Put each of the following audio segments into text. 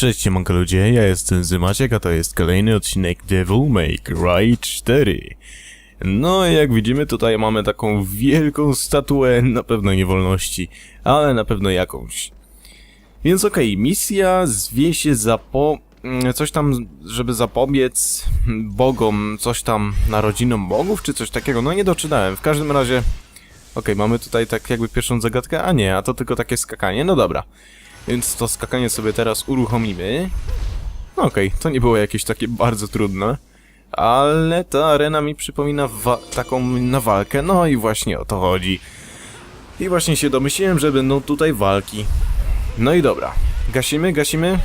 Cześć siemanko ludzie, ja jestem Zymaciek, a to jest kolejny odcinek Devil May Cry 4. No jak widzimy tutaj mamy taką wielką statuę, na pewno niewolności, ale na pewno jakąś. Więc okej, misja zwie się zapo... mm, coś tam, żeby zapobiec bogom, coś tam narodzinom bogów, czy coś takiego, no nie doczytałem, w każdym razie... Okej, mamy tutaj tak jakby pierwszą zagadkę, a nie, a to tylko takie skakanie, no dobra. Więc to skakanie sobie teraz uruchomimy. No Okej, to nie było jakieś takie bardzo trudne. Ale ta arena mi przypomina taką na walkę, no i właśnie o to chodzi. I właśnie się domyśliłem, że będą tutaj walki. No i dobra. Gasimy, gasimy.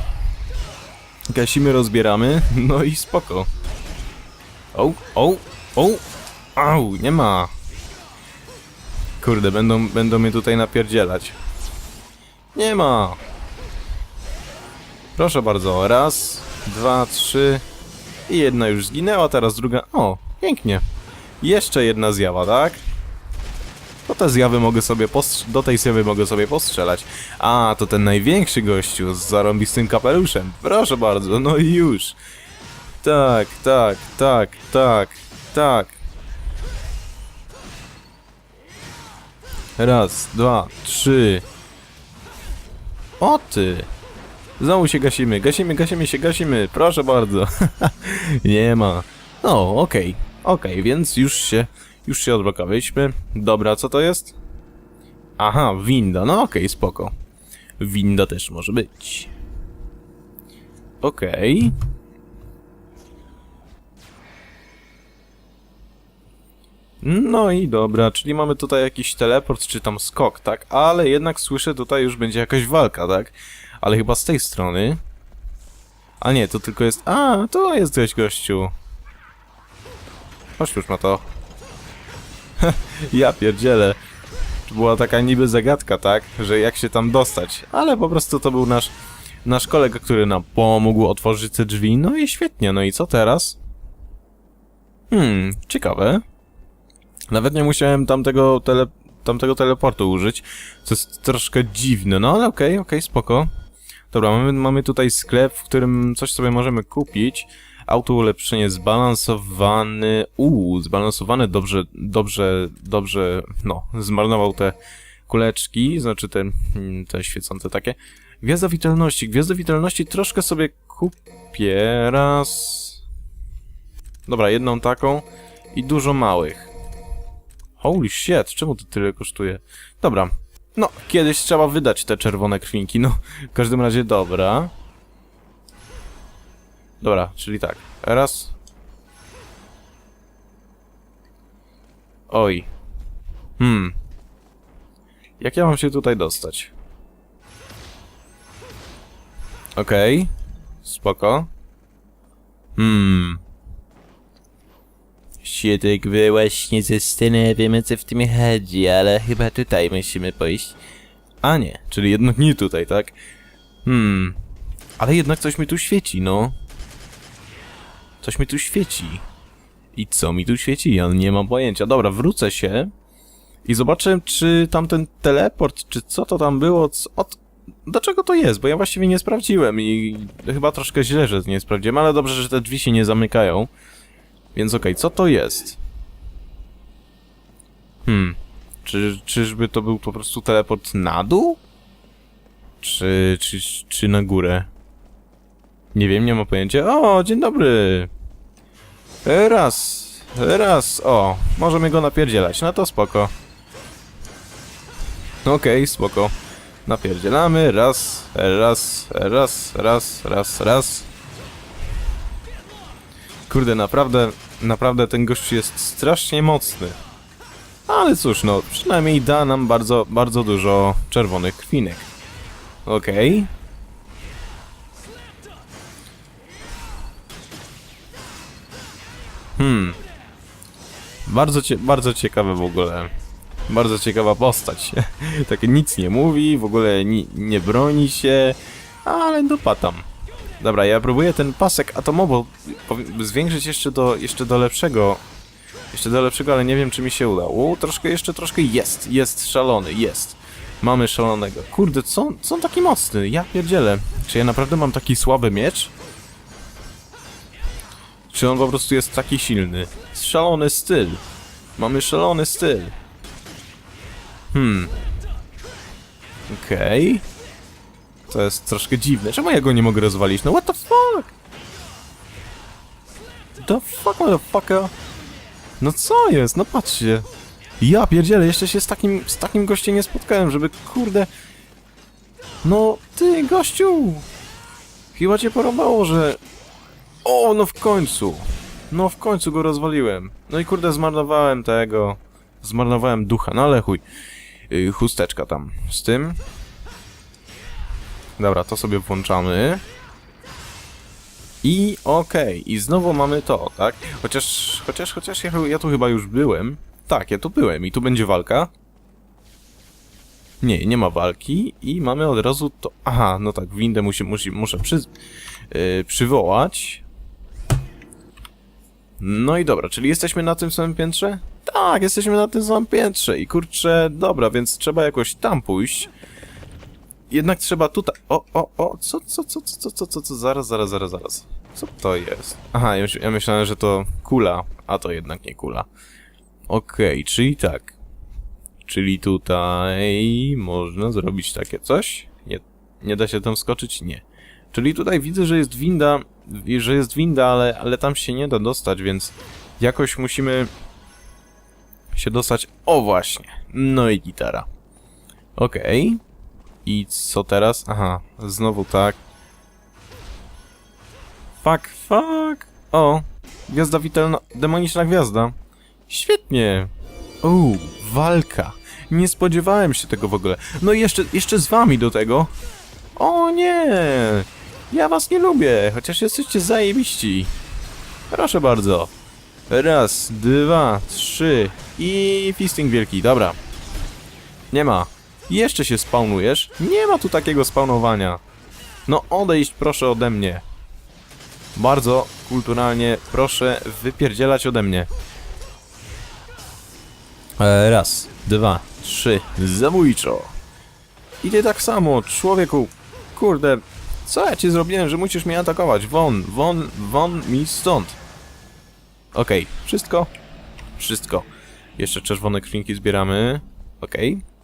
Gasimy, rozbieramy. No i spoko. O, o, o. Au, nie ma. Kurde, będą, będą mnie tutaj napierdzielać. Nie ma. Proszę bardzo, raz, dwa, trzy i jedna już zginęła, teraz druga. O, pięknie. Jeszcze jedna zjawa, tak? To te zjawy mogę sobie do tej zjawy mogę sobie postrzelać. A, to ten największy gościu z zarąbistym kapeluszem. Proszę bardzo, no i już. Tak, tak, tak, tak, tak. Raz, dwa, trzy. O ty! Znowu się gasimy, gasimy, gasimy się, gasimy, proszę bardzo. Nie ma. No, okej, okej, więc już się, już się odblokowaliśmy. Dobra, co to jest? Aha, winda, no okej, spoko. Winda też może być. Okej. No i dobra, czyli mamy tutaj jakiś teleport, czy tam skok, tak? Ale jednak słyszę, tutaj już będzie jakaś walka, tak? Ale chyba z tej strony. A nie, to tylko jest... A, to jest gość gościu. Chodź już na to. ja pierdzielę. To była taka niby zagadka, tak? Że jak się tam dostać. Ale po prostu to był nasz... Nasz kolega, który nam pomógł otworzyć te drzwi. No i świetnie, no i co teraz? Hmm, ciekawe. Nawet nie musiałem tamtego, tele, tamtego teleportu użyć, co jest troszkę dziwne, no ale okej, okej, spoko. Dobra, mamy, mamy tutaj sklep, w którym coś sobie możemy kupić. Auto ulepszenie zbalansowany, uuu, zbalansowany, dobrze, dobrze, dobrze, no, zmarnował te kuleczki, znaczy te, mm, te świecące takie. Gwiazda witalności, gwiazda witalności troszkę sobie kupię, raz... Dobra, jedną taką i dużo małych. Holy shit, czemu to tyle kosztuje? Dobra. No, kiedyś trzeba wydać te czerwone krwinki, no. W każdym razie dobra. Dobra, czyli tak. Raz. Oj. Hmm. Jak ja mam się tutaj dostać? Okej. Spoko. Hmm. Się tak właśnie zastanawiamy, co w tym chodzi, ale chyba tutaj musimy pójść. A nie, czyli jednak nie tutaj, tak? Hmm. Ale jednak coś mi tu świeci, no. Coś mi tu świeci. I co mi tu świeci? Ja nie mam pojęcia. Dobra, wrócę się i zobaczę, czy tamten teleport, czy co to tam było, od... do czego to jest, bo ja właściwie nie sprawdziłem i chyba troszkę źle, że nie sprawdziłem, ale dobrze, że te drzwi się nie zamykają. Więc okej, co to jest? Hmm. Czy, czyżby to był po prostu teleport na dół? Czy, czy, czy na górę? Nie wiem, nie mam pojęcia. O, dzień dobry! Raz, raz, o, możemy go napierdzielać, no to spoko. Okej, spoko. Napierdzielamy, raz, raz, raz, raz, raz, raz. Kurde, naprawdę, naprawdę ten gościu jest strasznie mocny. Ale cóż, no, przynajmniej da nam bardzo, bardzo dużo czerwonych krwinek. Okej. Hmm. Bardzo, cie, bardzo ciekawe w ogóle. Bardzo ciekawa postać. Takie nic nie mówi, w ogóle ni, nie broni się, ale dopatam. Dobra, ja próbuję ten pasek atomowo zwiększyć jeszcze do, jeszcze do lepszego. Jeszcze do lepszego, ale nie wiem, czy mi się uda. U, troszkę, jeszcze troszkę jest. Jest szalony, jest. Mamy szalonego. Kurde, co, co on taki mocny? Ja pierdzielę. Czy ja naprawdę mam taki słaby miecz? Czy on po prostu jest taki silny? Szalony styl. Mamy szalony styl. Hmm. Okej. To jest troszkę dziwne. Czemu ja go nie mogę rozwalić? No what the fuck? The fuck, motherfucker? No co jest? No patrzcie. Ja pierdzielę, jeszcze się z takim, z takim gościem nie spotkałem, żeby kurde... No, ty gościu! Chyba cię porobało, że... O, no w końcu! No w końcu go rozwaliłem. No i kurde, zmarnowałem tego... Zmarnowałem ducha, no ale chuj. Yy, chusteczka tam. Z tym. Dobra, to sobie włączamy. I okej, i znowu mamy to, tak? Chociaż, chociaż, chociaż ja, ja tu chyba już byłem. Tak, ja tu byłem i tu będzie walka. Nie, nie ma walki i mamy od razu to... Aha, no tak, windę musi, musi, muszę przy, yy, przywołać. No i dobra, czyli jesteśmy na tym samym piętrze? Tak, jesteśmy na tym samym piętrze i kurczę, dobra, więc trzeba jakoś tam pójść. Jednak trzeba tutaj... O, o, o, co, co, co, co, co, co, co, zaraz, zaraz, zaraz, zaraz. Co to jest? Aha, ja myślałem, że to kula, a to jednak nie kula. Okej, okay, czyli tak. Czyli tutaj można zrobić takie coś? Nie, nie da się tam skoczyć? Nie. Czyli tutaj widzę, że jest winda, że jest winda, ale, ale tam się nie da dostać, więc jakoś musimy się dostać... O właśnie, no i gitara. Okej, okay. I co teraz? Aha, znowu tak. Fuck, fuck. O, gwiazda witalna, demoniczna gwiazda. Świetnie. Uuu, walka. Nie spodziewałem się tego w ogóle. No i jeszcze, jeszcze z wami do tego. O nie! Ja was nie lubię, chociaż jesteście zajebiści. Proszę bardzo. Raz, dwa, trzy i fisting wielki, dobra. Nie ma. Jeszcze się spawnujesz? Nie ma tu takiego spawnowania. No odejść proszę ode mnie. Bardzo kulturalnie proszę wypierdzielać ode mnie. E, raz, dwa, trzy, zabójczo. I ty tak samo, człowieku. Kurde, co ja ci zrobiłem, że musisz mnie atakować? Won, won, won mi stąd. Okej, wszystko? Wszystko. Jeszcze czerwone krwinki zbieramy. Okej.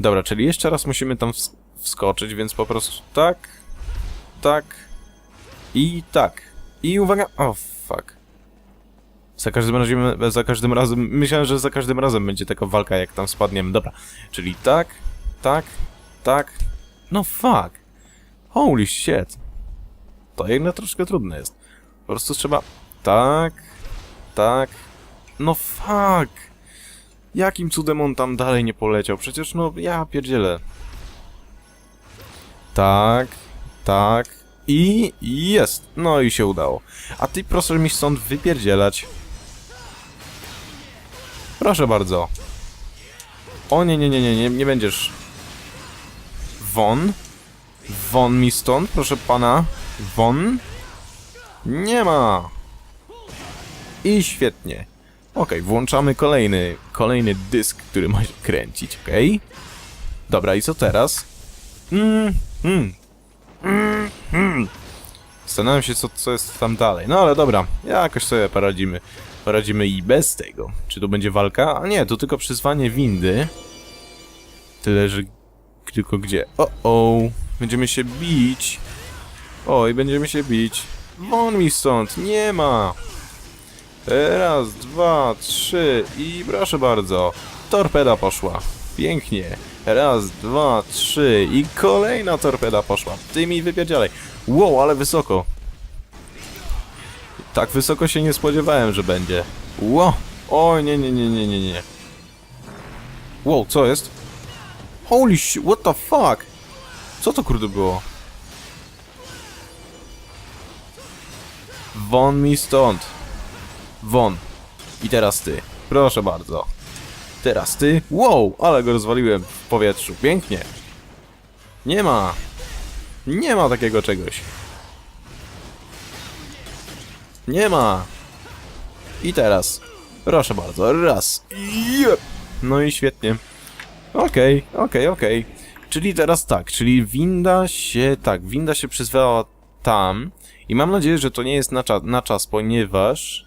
Dobra, czyli jeszcze raz musimy tam ws- wskoczyć, więc po prostu tak, tak i tak. I uwaga, o fuck. Za każdym razem, za każdym razem, myślałem, że za każdym razem będzie taka walka, jak tam spadniemy. Dobra, czyli tak, tak, tak, no fuck. Holy shit. To jednak troszkę trudne jest. Po prostu trzeba tak, tak, no fuck. Jakim cudem on tam dalej nie poleciał? Przecież no, ja pierdzielę. Tak, tak i jest. No i się udało. A ty proszę mi stąd wypierdzielać. Proszę bardzo. O nie, nie, nie, nie, nie, nie będziesz. Won? Won mi stąd, proszę pana. Won? Nie ma. I świetnie. Okej, włączamy kolejny, kolejny dysk, który ma się kręcić, okej? Dobra, i co teraz? Mm, mm, mm, mm. Zastanawiam się, co, co jest tam dalej. No ale dobra, jakoś sobie poradzimy. Poradzimy i bez tego. Czy to będzie walka? A nie, to tylko przyzwanie windy. Tyle, że... Tylko gdzie? O, o, będziemy się bić. Oj, będziemy się bić. Won mi stąd, nie ma. Raz, dwa, trzy i proszę bardzo. Torpeda poszła. Pięknie. Raz, dwa, trzy i kolejna torpeda poszła. Ty mi wypierdzialej. Wow, ale wysoko. Tak wysoko się nie spodziewałem, że będzie. Wow. O, nie, nie, nie, nie, nie, nie. Wow, co jest? Holy shit, what the fuck? Co to kurde było? Won mi stąd. Won. I teraz ty. Proszę bardzo. Teraz ty. Wow, ale go rozwaliłem w powietrzu. Pięknie. Nie ma. Nie ma takiego czegoś. Nie ma. I teraz. Proszę bardzo. Raz. No i świetnie. Okej, okej, okej. Czyli teraz tak, czyli winda się, tak, winda się przyzwała tam i mam nadzieję, że to nie jest na, cza na czas, ponieważ,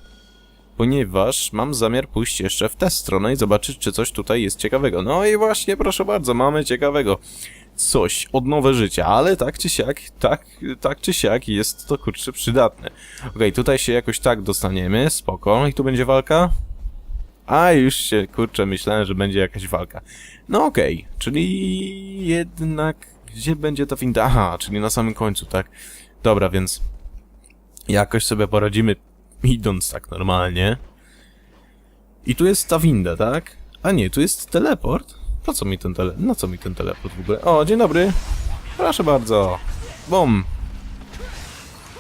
ponieważ mam zamiar pójść jeszcze w tę stronę i zobaczyć, czy coś tutaj jest ciekawego. No i właśnie, proszę bardzo, mamy ciekawego. Coś, odnowe życia, ale tak czy siak, tak, tak czy siak jest to kurczę przydatne. Okej, tutaj się jakoś tak dostaniemy, spoko, i tu będzie walka? A, już się, kurczę, myślałem, że będzie jakaś walka. No okej, czyli jednak... Gdzie będzie ta winda? Aha, czyli na samym końcu, tak? Dobra, więc... Jakoś sobie poradzimy, idąc tak normalnie. I tu jest ta winda, tak? A nie, tu jest teleport? Po co mi ten tele... Na co mi ten teleport w ogóle? O, dzień dobry. Proszę bardzo. Bum.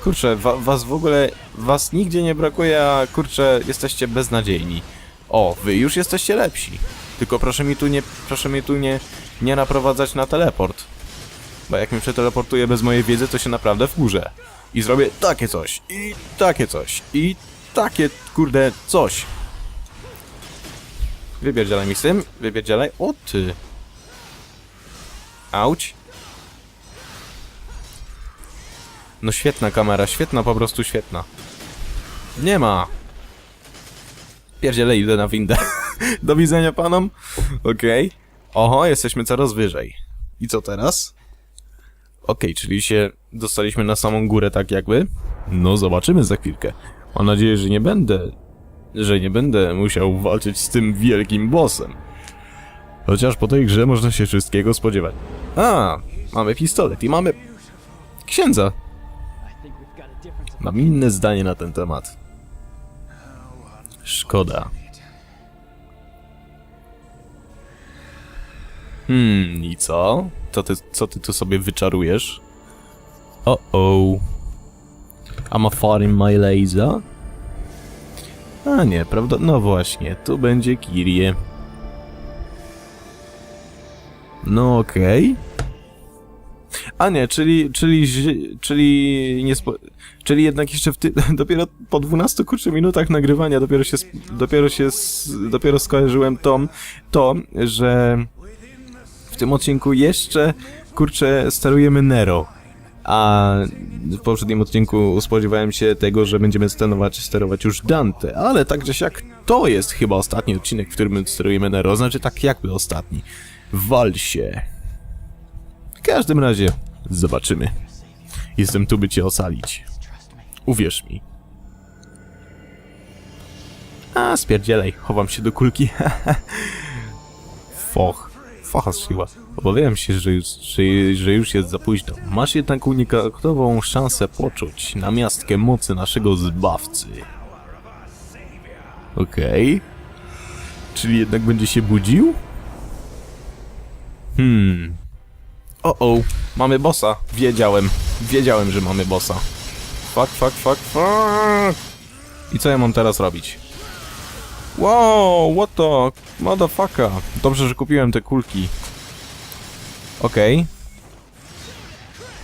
Kurczę, wa was w ogóle... Was nigdzie nie brakuje, a kurczę, jesteście beznadziejni. O, wy już jesteście lepsi. Tylko proszę mi tu nie, proszę mi tu nie, nie naprowadzać na teleport. Bo jak mnie przeteleportuje bez mojej wiedzy, to się naprawdę wkurzę. I zrobię takie coś, i takie coś, i takie, kurde, coś. Wybierdzielaj mi z tym, wybierdzielaj. O ty. Auć. No świetna kamera, świetna, po prostu świetna. Nie ma. Pierdziele, idę na windę. Do widzenia panom. Okej. Oho, jesteśmy coraz wyżej. I co teraz? Okej, czyli się dostaliśmy na samą górę tak jakby. No, zobaczymy za chwilkę. Mam nadzieję, że nie będę... że nie będę musiał walczyć z tym wielkim bossem. Chociaż po tej grze można się wszystkiego spodziewać. A, mamy pistolet i mamy... księdza. Mam inne zdanie na ten temat. Szkoda. Hmm, i co? Co ty, co ty tu sobie wyczarujesz? O oh. I'm a foreign my laser? A nie, prawda? No właśnie, tu będzie Kirie. No okej. A nie, czyli, czyli, czyli nie. Czyli jednak jeszcze w ty... dopiero po 12 kurczę minutach nagrywania dopiero się, dopiero się, dopiero skojarzyłem to, to, że w tym odcinku jeszcze, kurczę, sterujemy Nero. A w poprzednim odcinku spodziewałem się tego, że będziemy sterować, sterować już Dante, ale tak że siak to jest chyba ostatni odcinek, w którym sterujemy Nero, znaczy tak jakby ostatni. Wal. W każdym razie, zobaczymy. Jestem tu, by cię ocalić. Uwierz mi. A, spierdzielaj, chowam się do kulki. Foch. Focha strzeliła. Obawiałem się, że już, że, że już jest za późno. Masz jednak unikatową szansę poczuć namiastkę mocy naszego zbawcy. Okej. Czyli jednak będzie się budził? Hmm. O, o, mamy bossa. Wiedziałem. Wiedziałem, że mamy bossa. Fuck, fuck, fuck, fuck. I co ja mam teraz robić? Wow, what the motherfucker. Dobrze, że kupiłem te kulki. Okej.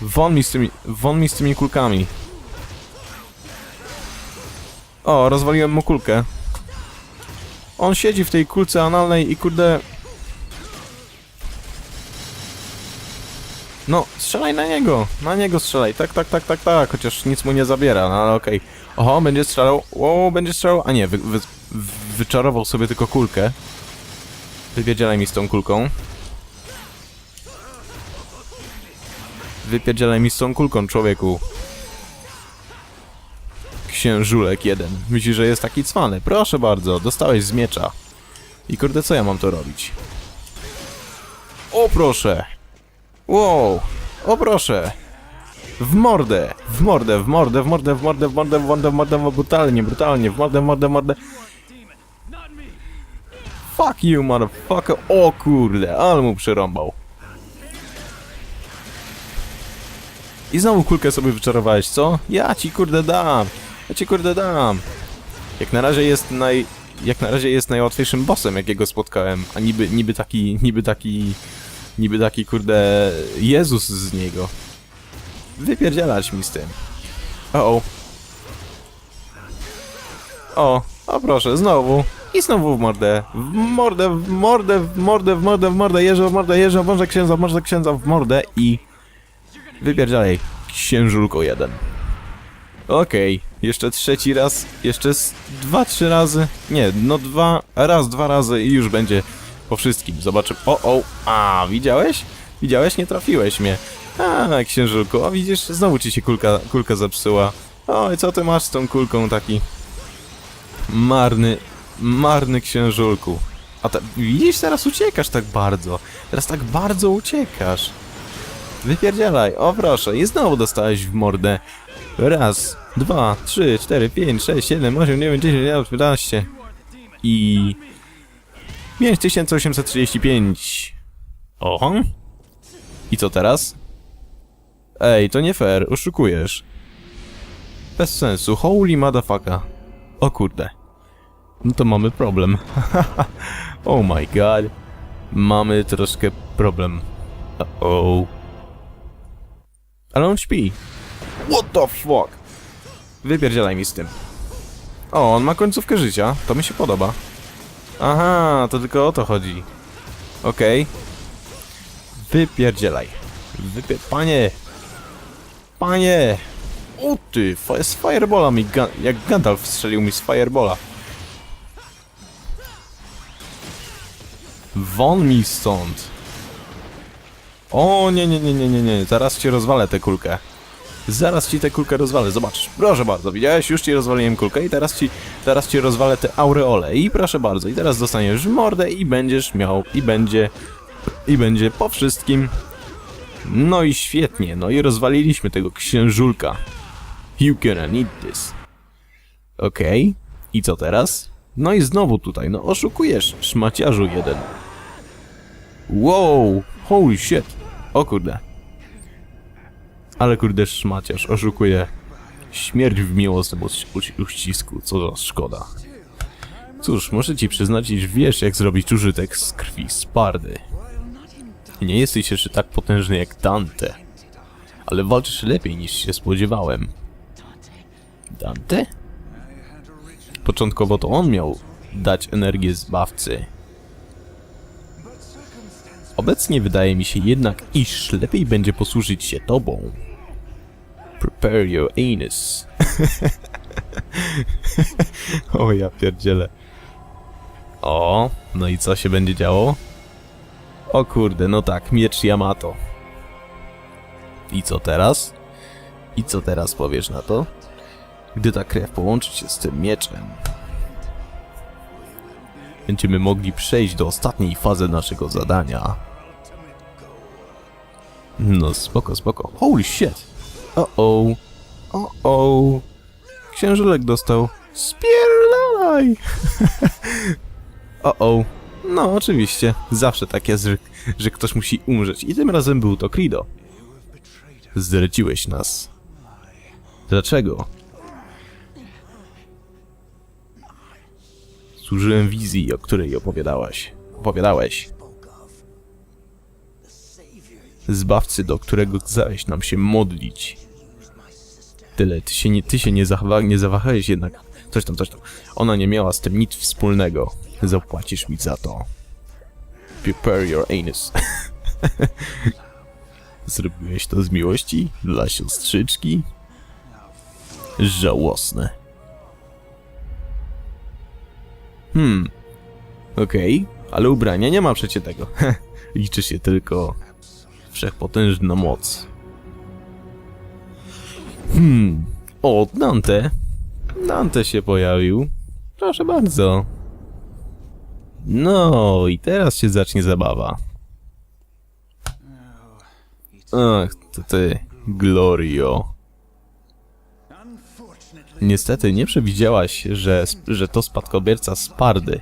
Won mi z tymi, won mi z tymi kulkami. O, rozwaliłem mu kulkę. On siedzi w tej kulce analnej i kurde... No, strzelaj na niego! Na niego strzelaj, tak, tak, tak, tak, tak, chociaż nic mu nie zabiera, no ale okej. Oho, będzie strzelał, o, będzie strzelał, a nie, wy, wy, wyczarował sobie tylko kulkę. Wypierdzielaj mi z tą kulką. Wypierdzielaj mi z tą kulką, człowieku. Księżulek jeden. Myślisz, że jest taki cwany? Proszę bardzo, dostałeś z miecza. I kurde, co ja mam to robić? O proszę! Wow! O proszę! W mordę! W mordę, w mordę, w mordę, w mordę, w mordę, w mordę, w mordę, w mordę, brutalnie, brutalnie, w mordę, w mordę, w mordę. Fuck you, motherfucker! O kurde, ale mu przerąbał. I znowu kulkę sobie wyczarowałeś, co? Ja ci kurde dam! Ja ci kurde dam! Jak na razie jest naj... Jak na razie jest najłatwiejszym bossem, jakiego spotkałem, a niby, niby taki, niby taki... Niby taki kurde... Jezus z niego. Wypierdzielać mi z tym. O, o. O, o proszę, znowu. I znowu w mordę, w mordę, w mordę, w mordę, w mordę, w mordę, jeżdżę, w mordę, jeżdżę, może księdza, może księdza w mordę i... Wypierdzielaj, księżulko jeden. Okej, jeszcze trzeci raz, jeszcze dwa, trzy razy, nie, no dwa, raz, dwa razy i już będzie po wszystkim. Zobaczymy, o, o, a, widziałeś? Widziałeś? Nie trafiłeś mnie. A, księżulku, a widzisz, znowu ci się kulka, kulka zepsuła. Oj, co ty masz z tą kulką taki? Marny, marny księżulku. A ta, widzisz, teraz uciekasz tak bardzo. Teraz tak bardzo uciekasz. Wypierdzielaj, o proszę, i znowu dostałeś w mordę. Raz, dwa, trzy, cztery, pięć, sześć, siedem, osiem, dziewięć, dziesięć, jedenaście. I... 5835. Oho. I co teraz? Ej, to nie fair, oszukujesz. Bez sensu, holy motherfucker. O kurde. No to mamy problem. oh my god. Mamy troszkę problem. Uh-oh. Ale on śpi. What the fuck? Wypierdzielaj mi z tym. O, on ma końcówkę życia. To mi się podoba. Aha, to tylko o to chodzi. Okej. Wypierdzielaj. Wypier... Panie! Panie! O ty, z firebola mi Ga jak Gandalf strzelił mi z firebola. Won mi stąd. O nie, nie, nie, nie, nie, nie, zaraz ci rozwalę tę kulkę. Zaraz ci tę kulkę rozwalę, zobacz. Proszę bardzo, widziałeś? Już ci rozwaliłem kulkę i teraz ci, teraz ci rozwalę te aureole. I proszę bardzo, i teraz dostaniesz mordę i będziesz miał, i będzie, i będzie po wszystkim. No i świetnie, no i rozwaliliśmy tego księżulka. You gonna need this. Okej, i co teraz? No i znowu tutaj, no oszukujesz, szmaciarzu jeden. Wow, holy shit. O kurde. Ale kurde szmaciarz, oszukuje. Śmierć w miłosnym uś- uścisku, co za szkoda. Cóż, muszę ci przyznać, iż wiesz jak zrobić użytek z krwi Spardy. Nie jesteś jeszcze tak potężny jak Dante. Ale walczysz lepiej niż się spodziewałem. Dante? Początkowo to on miał dać energię zbawcy. Obecnie wydaje mi się jednak, iż lepiej będzie posłużyć się tobą. Prepare your anus. o ja pierdzielę. O, no i co się będzie działo? O kurde, no tak, miecz Yamato. I co teraz? I co teraz powiesz na to? Gdy ta krew połączy się z tym mieczem, będziemy mogli przejść do ostatniej fazy naszego zadania. No spoko, spoko. Holy shit! O-o! O-o! Księżulek dostał. Spierdalaj! O-o! No, oczywiście. Zawsze tak jest, że, że ktoś musi umrzeć. I tym razem był to Krido. Zdradziłeś nas. Dlaczego? Służyłem wizji, o której opowiadałaś. Opowiadałeś. Zbawcy, do którego kazałeś nam się modlić. Tyle, ty się nie, ty się nie, nie zawahałeś jednak. Coś tam, coś tam. Ona nie miała z tym nic wspólnego. Zapłacisz mi za to. Prepare your anus. Zrobiłeś to z miłości? Dla siostrzyczki? Żałosne. Hmm. Okej, ale ubrania nie ma przecie tego. Liczy się tylko wszechpotężna moc. Hmm. O, Dante. Dante się pojawił. Proszę bardzo. No, i teraz się zacznie zabawa. Ach, to ty, Glorio. Niestety nie przewidziałaś, że, że to spadkobierca Spardy.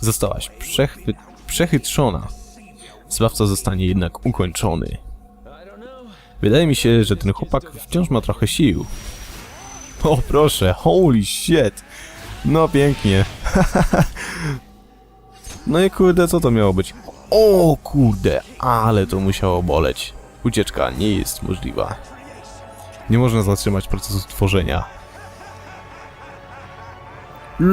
Zostałaś przechwy, przechytrzona. Zbawca zostanie jednak ukończony. Wydaje mi się, że ten chłopak wciąż ma trochę sił. O proszę, holy shit! No pięknie. no i kurde, co to miało być? O kurde, ale to musiało boleć. Ucieczka nie jest możliwa. Nie można zatrzymać procesu tworzenia.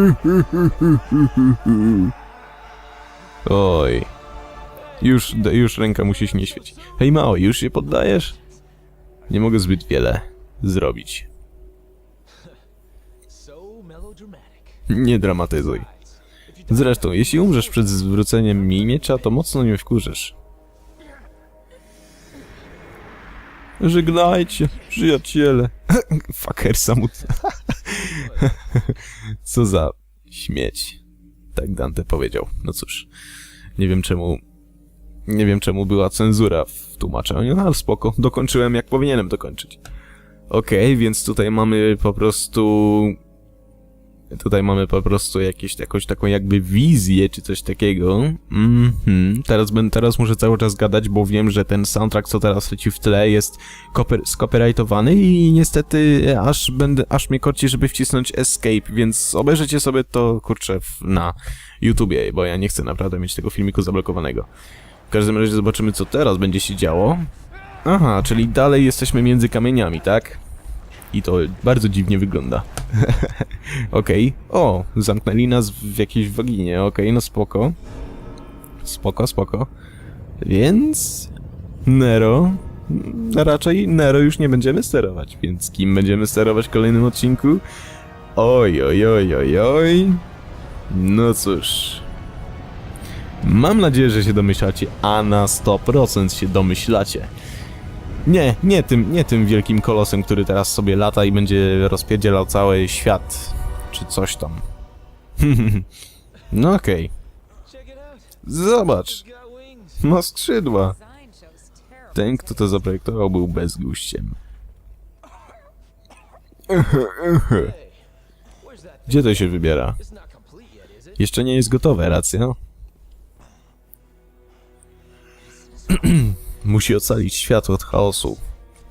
Oj. Już, już ręka musi się nie świecić. Hej Mao, już się poddajesz? Nie mogę zbyt wiele zrobić. Nie dramatyzuj. Zresztą, jeśli umrzesz przed zwróceniem mi miecza, to mocno mnie wkurzysz. Żegnajcie, przyjaciele. Fucker samut. Co za śmieć. Tak Dante powiedział. No cóż, nie wiem czemu... Nie wiem czemu była cenzura w tłumaczeniu, no ale spoko. Dokończyłem jak powinienem dokończyć. Okej, więc tutaj mamy po prostu Tutaj mamy po prostu jakieś, jakąś taką jakby wizję, czy coś takiego. Mhm. Teraz, będę, teraz muszę cały czas gadać, bo wiem, że ten soundtrack, co teraz leci w tle, jest copy, skopyrightowany i niestety aż będę, aż mnie korci, żeby wcisnąć escape, więc obejrzyjcie sobie to, kurczę, na YouTubie, bo ja nie chcę naprawdę mieć tego filmiku zablokowanego. W każdym razie zobaczymy, co teraz będzie się działo. Aha, czyli dalej jesteśmy między kamieniami, tak? I to bardzo dziwnie wygląda. Okej. O, zamknęli nas w jakiejś waginie. Okej, no spoko. Spoko, spoko. Więc... Nero... mm, Raczej Nero już nie będziemy sterować, więc kim będziemy sterować w kolejnym odcinku? Oj, oj, oj, oj, oj. No cóż... Mam nadzieję, że się domyślacie, a na 100% się domyślacie. Nie, nie tym, nie tym wielkim kolosem, który teraz sobie lata i będzie rozpierdzielał cały świat, czy coś tam. no okej, out. zobacz, ma skrzydła. Ten, kto to zaprojektował, był bezguściem. Gdzie to się wybiera? Jeszcze nie jest gotowe, racja? Musi ocalić świat od chaosu.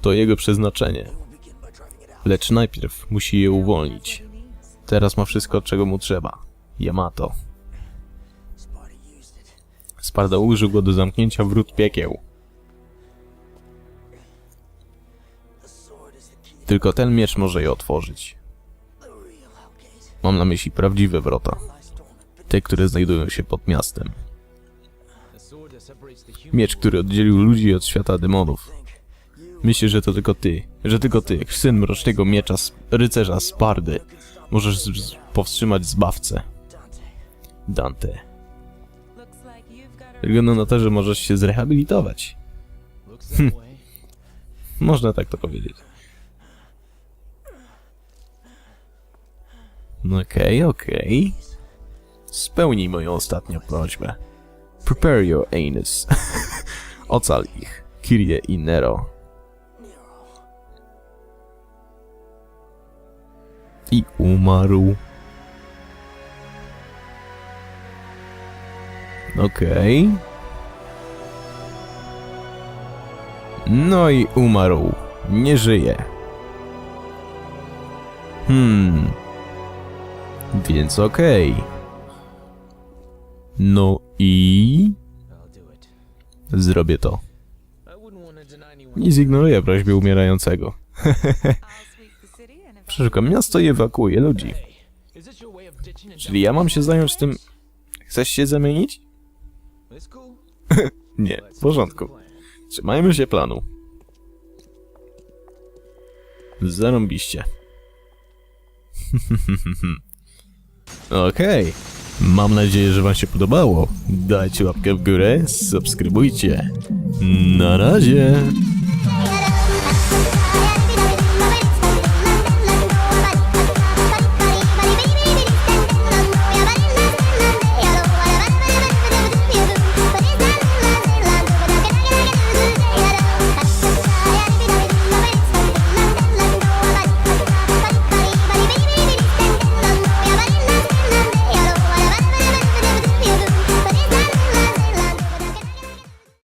To jego przeznaczenie. Lecz najpierw musi je uwolnić. Teraz ma wszystko, czego mu trzeba. Yamato. Sparda użył go do zamknięcia wrót piekieł. Tylko ten miecz może je otworzyć. Mam na myśli prawdziwe wrota. Te, które znajdują się pod miastem. Miecz, który oddzielił ludzi od świata demonów. Myślę, że to tylko ty, że tylko ty, jak syn mrocznego miecza rycerza Spardy, możesz powstrzymać zbawcę. Dante. Wygląda na to, że możesz się zrehabilitować. way. Można tak to powiedzieć. No Okej, okej. Spełnij moją ostatnią prośbę. Prepare your anus. Ocal ich, Kirie i Nero. I umarł. Okej. No i umarł. Nie żyje. Hmm. Więc okej. No i... Zrobię to. Nie zignoruję prośby umierającego. Przeszukam miasto i ewakuuję ludzi. Czyli ja mam się zająć tym... Chcesz się zamienić? Nie, w porządku. Trzymajmy się planu. Zarąbiście. Okej. Mam nadzieję, że wam się podobało. Dajcie łapkę w górę, subskrybujcie. Na razie.